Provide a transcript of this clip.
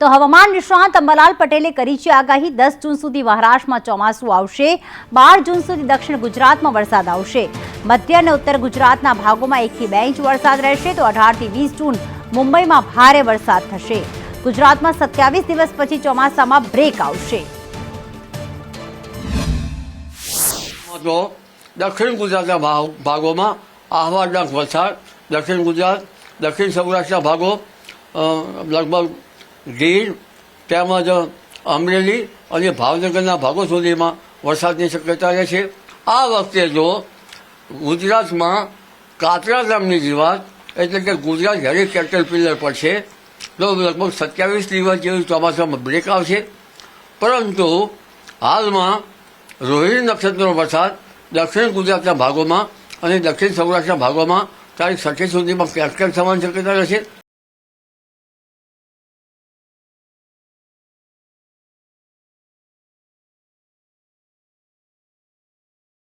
તો હવામાન નિષ્ણાંત અંબાલાલ પટેલે કરી છે આગાહી. દસ જૂન સુધી મહારાષ્ટ્રમાં ચોમાસું આવશે. બાર જૂન સુધી દક્ષિણ ગુજરાતમાં વરસાદ આવશે. મધ્ય અને ઉત્તર ગુજરાતના ભાગોમાં એકથી બે ઇંચ વરસાદ રહેશે તો અઢારથી વીસ જૂન મુંબઈમાં ભારે વરસાદ થશે. ગુજરાતમાં સત્યાવીસ દિવસ પછી ચોમાસામાં બ્રેક આવશે. દક્ષિણ ગુજરાતના ભાગ- ભાગોમાં આહવાનક વરસાદ, દક્ષિણ ગુજરાત, દક્ષિણ સૌરાષ્ટ્રના ભાગો લગભગ ગીર તેમજ અમરેલી અને ભાવનગરના ભાગો સુધીમાં વરસાદની શક્યતા રહે છે. આ વખતે જો ગુજરાતમાં કાતરા ગામની જીવાત, એટલે કે ગુજરાત હેરી કેટલ પિલર પર છે, તો લગભગ સત્યાવીસ દિવસ જેવું ચોમાસામાં બ્રેક આવશે. પરંતુ હાલમાં રોહિણી નક્ષત્રનો વરસાદ દક્ષિણ ગુજરાતના ભાગોમાં અને દક્ષિણ સૌરાષ્ટ્રના ભાગોમાં તારીખ છઠ્ઠી સુધીમાં ક્યાંક થવાની શક્યતા રહેશે.